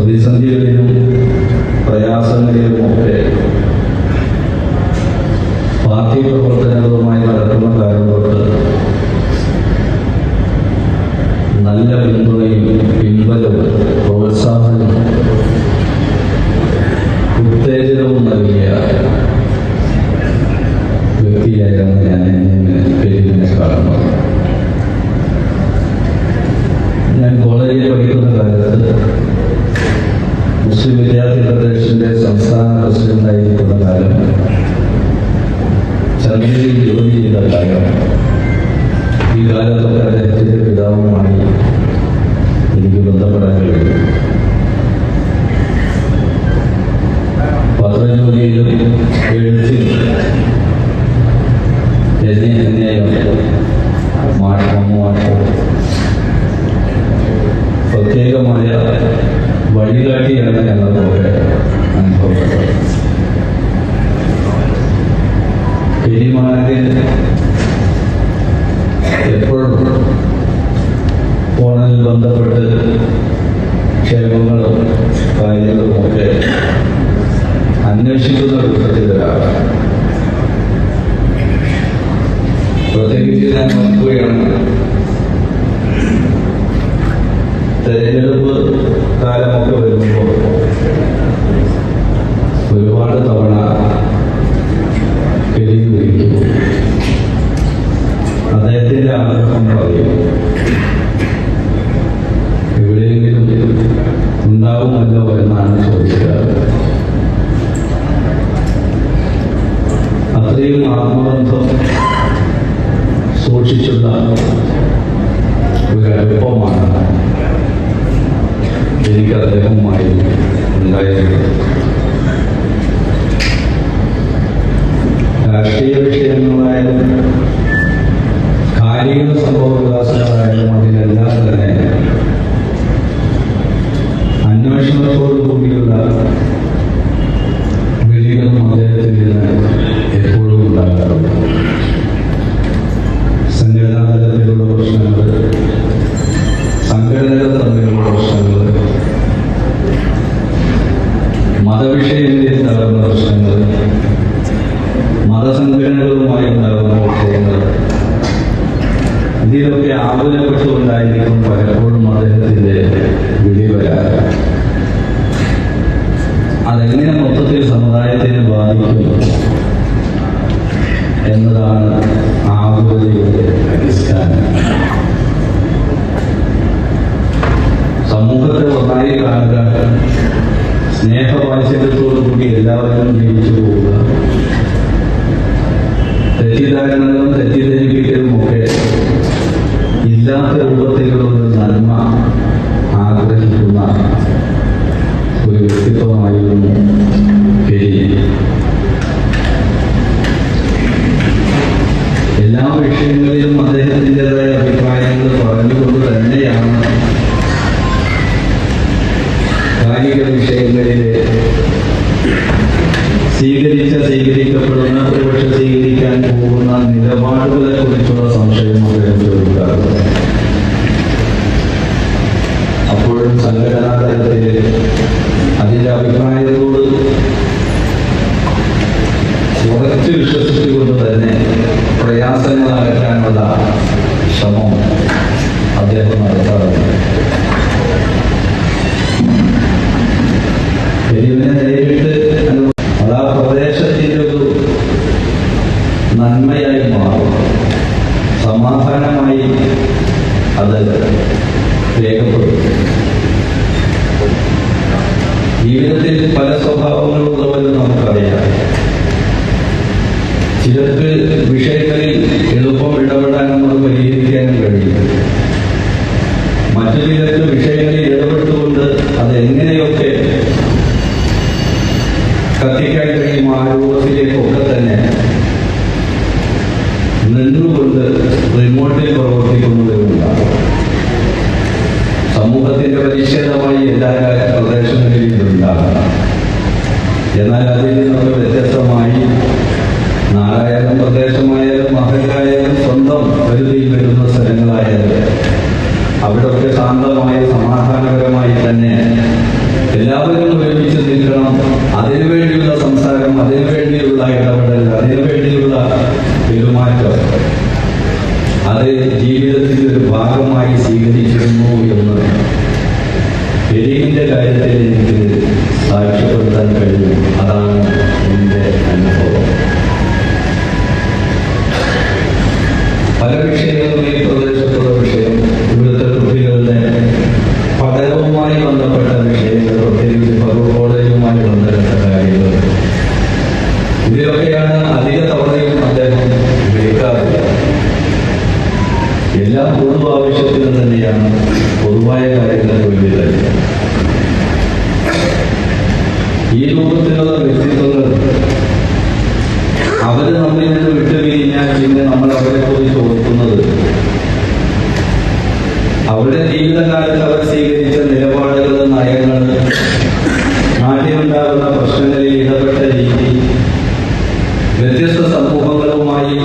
പ്രതിസന്ധികളിലും പ്രയാസങ്ങളിലുമൊക്കെ party പ്രവർത്തനങ്ങളുമായി നടക്കുന്ന കാര്യങ്ങൾക്ക് നല്ല പിന്തുണയും ഫെഡറേഷന്റെ സംസ്ഥാന പ്രസിഡന്റായിരിക്കുന്ന കാലം ചന്ദ്രയിൽ ജോലി ചെയ്ത കാലം ഈ കാലത്തൊക്കെ അദ്ദേഹത്തിന്റെ പിതാവുമായി എനിക്ക് ബന്ധപ്പെടാൻ കഴിയും പത്രജോലിയിലും എഴുത്തിലും എന്നെ എന്നെയും മാഷ പ്രത്യേകമായ വഴികാട്ടിയാണ് ഞങ്ങൾക്കൊക്കെ Jadi mana dia? രാഷ്ട്രീയ വിഷയങ്ങളായാലും കായിക സംഭവ വികാസങ്ങളായാലും അതിലെല്ലാം തന്നെ അന്വേഷണത്തോടു കൂടിയുള്ള വിളികളും അദ്ദേഹത്തിൽ മതവിഷയങ്ങളിൽ ഉണ്ടാകുന്ന പ്രശ്നങ്ങൾ മതസംഘടനകളുമായി ഉണ്ടാകുന്ന വിഷയങ്ങൾ ഇതിലൊക്കെ ആകുലപ്പെട്ടുകൊണ്ടായിരിക്കും പലപ്പോഴും അദ്ദേഹത്തിന്റെ വിളി വരാറ്. അതെങ്ങനെ മൊത്തത്തിൽ സമുദായത്തിന് ബാധിക്കും എന്നതാണ് ആകുലതയുടെ അടിസ്ഥാനം. സമൂഹത്തെ ഒന്നായി കാണുക സ്നേഹവാത്സല്യത്തോടു കൂടി എല്ലാവരും ജീവിച്ചു പോവുക തെറ്റിദ്ധാരണകളും തെറ്റിദ്ധരിപ്പിക്കലും ഒക്കെ ഇല്ലാത്ത രൂപത്തിലുള്ള സ്വീകരിച്ച സ്വീകരിക്കപ്പെടുന്ന ഒരുപക്ഷെ സ്വീകരിക്കാൻ പോകുന്ന നിലപാടുകളെ കുറിച്ചുള്ള സംശയം അദ്ദേഹം ചോദിക്കാറുണ്ട് നിന്നുകൊണ്ട് റിമോട്ടിൽ പ്രവർത്തിക്കുന്നവരുമില്ല സമൂഹത്തിന്റെ പ്രതിഷേധമായി എല്ലാ പ്രദേശങ്ങളിലും ഇതുണ്ടാകാം എന്നാൽ അതിനുവേണ്ടിയുള്ള പെരുമാറ്റം. അത് ജീവിതത്തിന്റെ ഒരു ഭാഗമായി സ്വീകരിച്ചിരുന്നു എന്ന് എരിവിന്റെ കാര്യത്തിൽ എനിക്ക് സാക്ഷ്യപ്പെടുത്താൻ കഴിയും അതാണ് പൊതുവായ കാര്യങ്ങൾക്ക് വേണ്ടി ഈ ലോകത്തിലുള്ള വ്യക്തിത്വങ്ങൾ അവർ നമ്മിൽ നിന്ന് വിട്ടുപിരിഞ്ഞാൽ പിന്നെ നമ്മൾ അവരെ പോയി ചോദിക്കുന്നത് അവരുടെ ജീവിതകാലത്ത് അവർ സ്വീകരിച്ച നിലപാടുകൾ നയങ്ങൾ നാട്ടിലുണ്ടാകുന്ന പ്രശ്നങ്ങളിൽ ഇടപെട്ട രീതി വ്യത്യസ്ത സമൂഹങ്ങളുമായി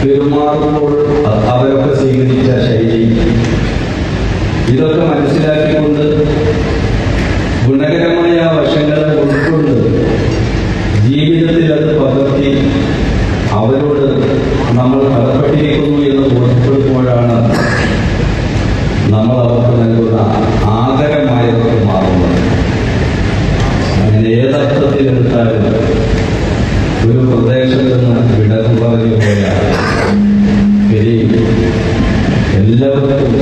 പെരുമാറുമ്പോൾ അവരൊക്കെ സ്വീകരിച്ച ശൈലി. ഇതൊക്കെ മനസ്സിലാക്കിക്കൊണ്ട് ഗുണകരമായ വശങ്ങളെ ഉൾക്കൊണ്ട് ജീവിതത്തിൽ അത് പകർത്തി അവരോട് നമ്മൾ കടപ്പെട്ടിരിക്കുന്നു എന്ന് ബോധ്യപ്പെടുമ്പോഴാണ് നമ്മൾ അവർക്ക് നൽകുന്ന ആദരമായതൊക്കെ മാറുന്നത്. അങ്ങനെ ഏതർത്ഥത്തിലെടുത്താലും ഒരു പ്രദേശത്ത് നിന്ന് വിടർന്നു പറഞ്ഞു പോയാൽ എല്ലാവർക്കും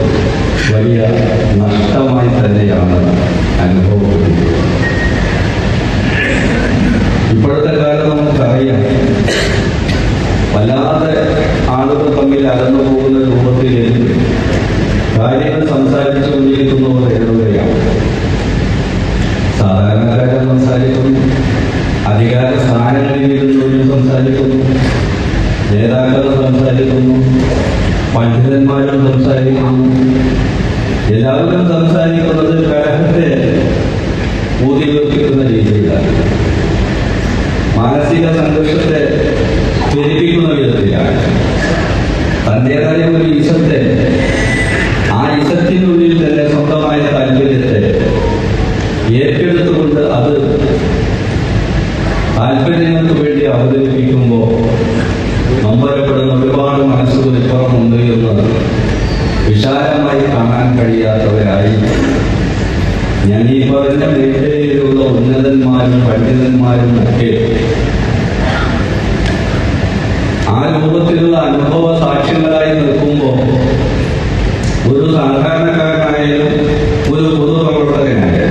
വലിയ നഷ്ടമായി തന്നെയാണ് അനുഭവപ്പെടുന്നത്. ഇപ്പോഴത്തെ കാലം നമുക്കറിയാം. വല്ലാതെ ആളുകൾ തമ്മിൽ അകന്നു പോകുന്ന രൂപത്തിൽ കാര്യങ്ങൾ സംസാരിച്ചു കൊണ്ടിരിക്കുന്നവർ എഴുതുകയാണ് സാധാരണക്കാരൻ സംസാരിക്കുന്നു. അധികാര സ്ഥാനങ്ങളിൽ ഇരുന്നവരും സംസാരിക്കുന്നു. നേതാക്കൾ സംസാരിക്കുന്നു. പണ്ഡിതന്മാരും സംസാരിക്കുന്നു. എല്ലാവരും സംസാരിക്കുന്നത് കലഹത്തെ ഊതിവർപ്പിക്കുന്ന രീതിയിലാണ്. മാനസിക സംഘർഷത്തെ പെരുപ്പിക്കുന്ന വിധത്തിലാണ്. തന്റേതായ ഒരു ഈശത്തെ ആ ഈശത്തിനുള്ളിൽ തന്നെ സ്വന്തമായ താല്പര്യത്തെ ഏറ്റെടുത്തുകൊണ്ട് അത് താല്പര്യങ്ങൾക്ക് വേണ്ടി അവതരിപ്പിക്കുമ്പോൾ നമ്പരപ്പെടുന്ന ഒരുപാട് മനസ്സുകൾ ഇപ്പുറമുണ്ട് എന്ന് വിശാലമായി കാണാൻ കഴിയാത്തവരായി. ഞാൻ ഈ പറഞ്ഞ മേഖലയിലുള്ള ഉന്നതന്മാരും പണ്ഡിതന്മാരും ഒക്കെ ആ രൂപത്തിലുള്ള അനുഭവ സാക്ഷ്യങ്ങളായി നിൽക്കുമ്പോൾ ഒരു സാധാരണക്കാരനായാലും ഒരു പൊതുപ്രവർത്തകനായാലും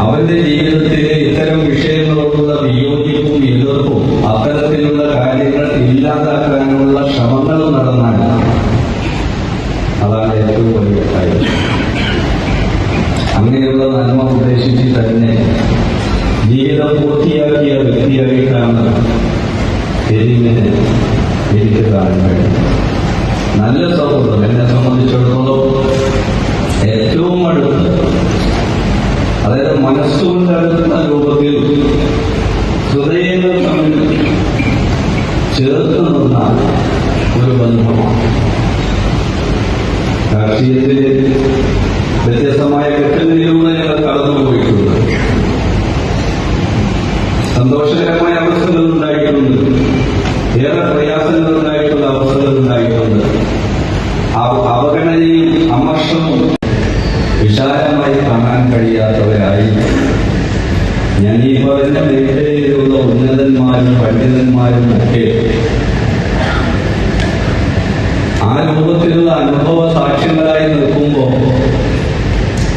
അവന്റെ ജീവിതത്തിൽ ഇത്തരം വിഷയങ്ങളോടുള്ള വിയോജിപ്പും എതിർപ്പും അത്തരത്തിലുള്ള കാര്യങ്ങൾ ഇല്ലാതാക്കാനുള്ള ശ്രമങ്ങൾ നടന്നാൽ അതാണ് ഏറ്റവും വലിയ കാര്യം. അങ്ങനെയുള്ള നന്മ ഉദ്ദേശിച്ച് തന്നെ ജീവിതം പൂർത്തിയാക്കിയ വ്യക്തിയായിട്ടാണ് എരിവിനെ എനിക്ക് കാണാൻ കഴിയുന്നത് നല്ല സൗഹൃദം എന്നെ സംബന്ധിച്ചിടത്തോളം ഏറ്റവും അടുത്ത് മനസ്സുകൊണ്ട് രൂപത്തിൽ ഹൃദയങ്ങൾ തമ്മിൽ ചേർത്ത് നിന്ന ഒരു ബന്ധമാണ്. രാഷ്ട്രീയത്തിൽ വ്യത്യസ്തമായ ഘട്ടങ്ങളിലൂടെ ഞങ്ങൾ കടന്നുപോയിട്ടുണ്ട്. സന്തോഷകരമായ അവസ്ഥകൾ ഉണ്ടായിട്ടുണ്ട്. ഏറെ പ്രയാസങ്ങൾ ഉണ്ടായിട്ടുള്ള അവസ്ഥകൾ ഉണ്ടായിട്ടുണ്ട് അവ- അവഗണനയും അമർഷവും വിശാലമായി കാണാൻ കഴിയാത്തവരായി ഞാൻ ഈ പറഞ്ഞ മേഖലയിലുള്ള ഉന്നതന്മാരും പണ്ഡിതന്മാരും ഒക്കെ ആ രൂപത്തിലുള്ള അനുഭവ സാക്ഷ്യങ്ങളായി നിൽക്കുമ്പോൾ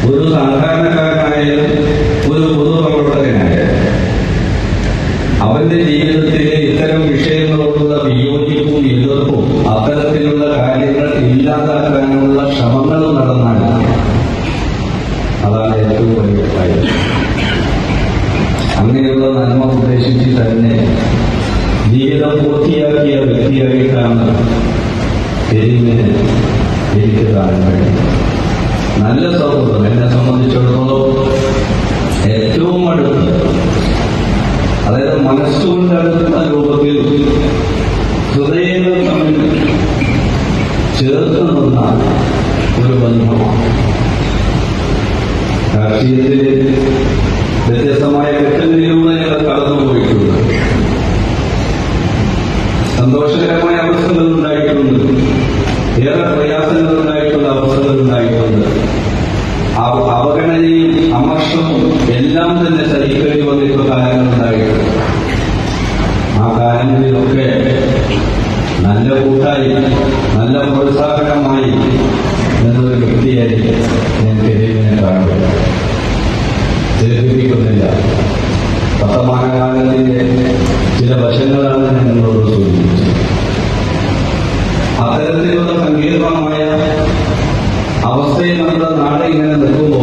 ഒരു സാധാരണക്കാരനായാലും ഒരു പൊതുപ്രവർത്തകനായാലും അവന്റെ ജീവിതത്തിലെ ഇത്തരം വിഷയങ്ങളോടുള്ള വിയോജിപ്പും എതിർപ്പും അത്തരത്തിലുള്ള കാര്യങ്ങൾ ഇല്ലാതാക്കാനുള്ള തന്നെ ജീവിതം പൂർത്തിയാക്കിയ വ്യക്തിയായിട്ടാണ് തെരുവിന് എനിക്ക് താഴെ നല്ല സൗഹൃദം എന്നെ സംബന്ധിച്ചിടത്തോളം ഏറ്റവും അടുത്ത് അതായത് മനസ്സുകൊണ്ട് അടുത്ത രൂപത്തിൽ ഹൃദയങ്ങൾ തമ്മിൽ ചേർത്ത് നിന്ന ഒരു ബന്ധമാണ്. രാഷ്ട്രീയത്തിൽ വ്യത്യസ്തമായ ഘട്ടങ്ങളിലൂടെ ഞങ്ങൾ കടന്നുപോയിട്ടുണ്ട്. സന്തോഷകരമായ അവസ്ഥകൾ ഉണ്ടായിട്ടുണ്ട്. ഏറെ പ്രയാസങ്ങൾ ഉണ്ടായിട്ടുള്ള അവസ്ഥകൾ ഉണ്ടായിട്ടുണ്ട്. അവഗണനയും അമർഷവും എല്ലാം തന്നെ സഹിക്കേണ്ടി വന്നിട്ടുള്ള കാലങ്ങൾ ഉണ്ടായിട്ടുണ്ട്. ആ കാലങ്ങളിലൊക്കെ നല്ല കൂട്ടായി ഇങ്ങനെ നിൽക്കുമ്പോൾ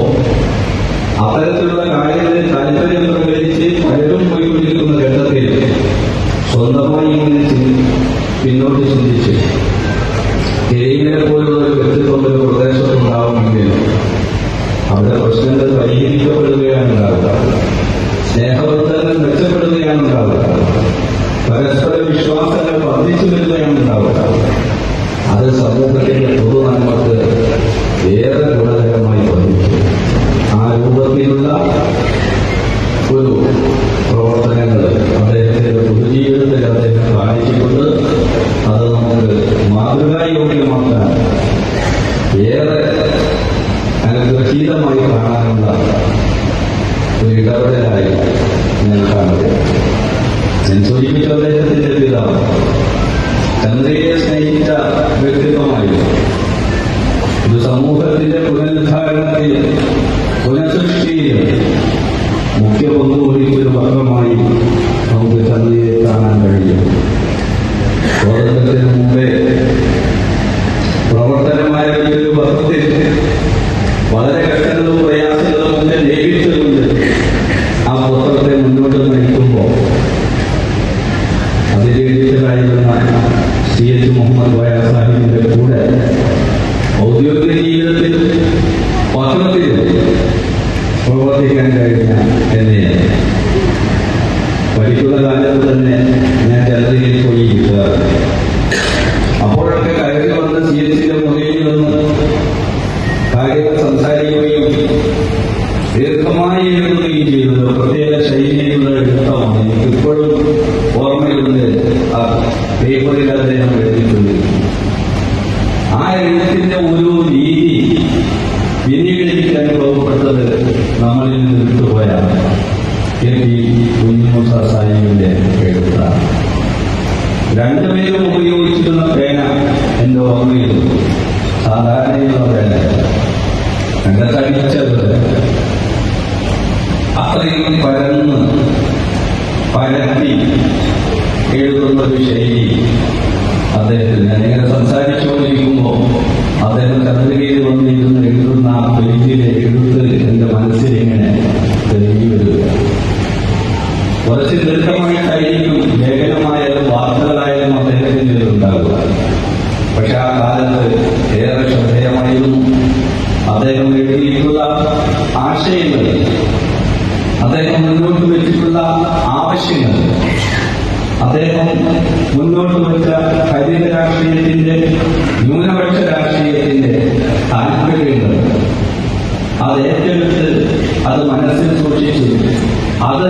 പ്രവർത്തിക്കാൻ കഴിഞ്ഞ എന്നെ. പഠിക്കുന്ന കാലത്ത് തന്നെ ഞാൻ ജനതയിൽ പോയി അപ്പോഴൊക്കെ കയറി വന്ന് സി എച്ചിന്റെ മുറിയിൽ നിന്ന് കാര്യങ്ങൾ സംസാരിക്കുകയും ദീർഘമായി എഴുതുകയും ചെയ്തത് പ്രത്യേക ശൈലിയിലുള്ള എഴുത്താണ്. ഇപ്പോഴും ഓർമ്മയുണ്ട് ആ പേപ്പറിൽ അദ്ദേഹം എഴുതിയിട്ടുണ്ട്. ആ എഴുത്തിന്റെ ഒരു രീതി പിന്നീട് അനുഭവപ്പെട്ടത് നമ്മളിൽ നിന്ന് വിട്ടുപോയ കെ പി കുഞ്ഞുമൂസ സാഹിബിന്റെ എഴുത്താണ്. രണ്ടുപേരും ഉപയോഗിച്ചിരുന്ന പേന എന്റെ ഓർമ്മയിൽ സാധാരണയുള്ള പേന. എന്റെ തടിച്ചത് അത്രയും പരന്ന് പരത്തി എഴുതുന്ന ഒരു ശൈലി അദ്ദേഹത്തിന്. ഞാനിങ്ങനെ സംസാരിച്ചുകൊണ്ടിരിക്കുമ്പോൾ അദ്ദേഹം കത്തിരികയിൽ വന്നിരുന്ന് എഴുതുന്ന ആ പേജിലെ എഴുത്ത് എന്റെ മനസ്സിൽ ഇങ്ങനെ തെളിഞ്ഞു വരിക കുറച്ച് ദീർഘമായിട്ടായിരിക്കും അത്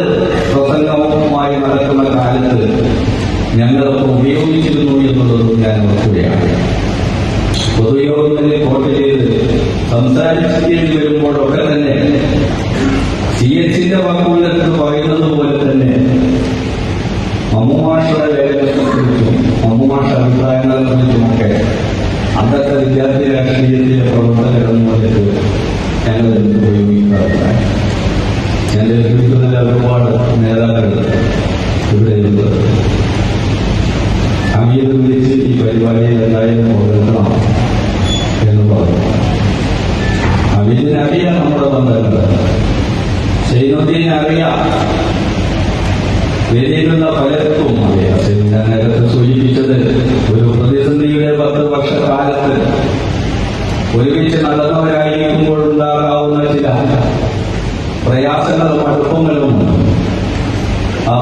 പ്രസംഗവുമായി നടക്കുന്ന കാലത്ത് ഞങ്ങളൊക്കെ ഉപയോഗിച്ചിരുന്നു എന്നുള്ളതും ഞാൻ ഓർക്കുകയാണ്. പൊതുയോഗങ്ങളിൽ വോട്ട് ചെയ്ത് സംസാരിക്കേണ്ടി വരുമ്പോഴൊക്കെ തന്നെ സി എച്ചിന്റെ വാക്കുകളിൽ പറയുന്നത് പോലെ തന്നെ മമ്മുമാഷയുടെ ലേഖനത്തെക്കുറിച്ചും മമ്മുമാഷ അഭിപ്രായങ്ങളെ കുറിച്ചുമൊക്കെ അന്നത്തെ വിദ്യാർത്ഥി രാഷ്ട്രീയത്തിലെ പ്രവർത്തകരെന്ന് ഞങ്ങൾ ഉപയോഗിക്കാറില്ല ഞാൻ ലഭിക്കുന്നതിൽ ഒരുപാട് നേതാക്കൾ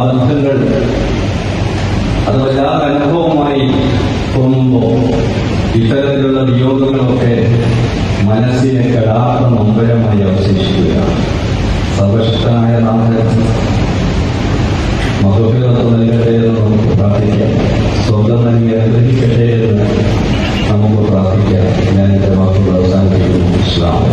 ബന്ധങ്ങൾ അത് വല്ലാത്ത അനുഭവമായി തോന്നുമ്പോൾ ഇത്തരത്തിലുള്ള വിയോഗങ്ങളൊക്കെ മനസ്സിനെ കടാത്ത നമ്പരമായി അവശേഷിക്കുക സർവശക്തനായ നാമത്തിൽ മഹോഭിതത്വം നൽകട്ടെ എന്ന് നമുക്ക് പ്രാർത്ഥിക്കാം. സ്വർഗം നൽകി അനുഗ്രഹിക്കട്ടെ എന്ന് നമുക്ക് പ്രാർത്ഥിക്കാം. ഞാൻ എന്റെ വാക്കുകൾ അവസാനിപ്പിക്കുന്നു. ഇസ്ലാം.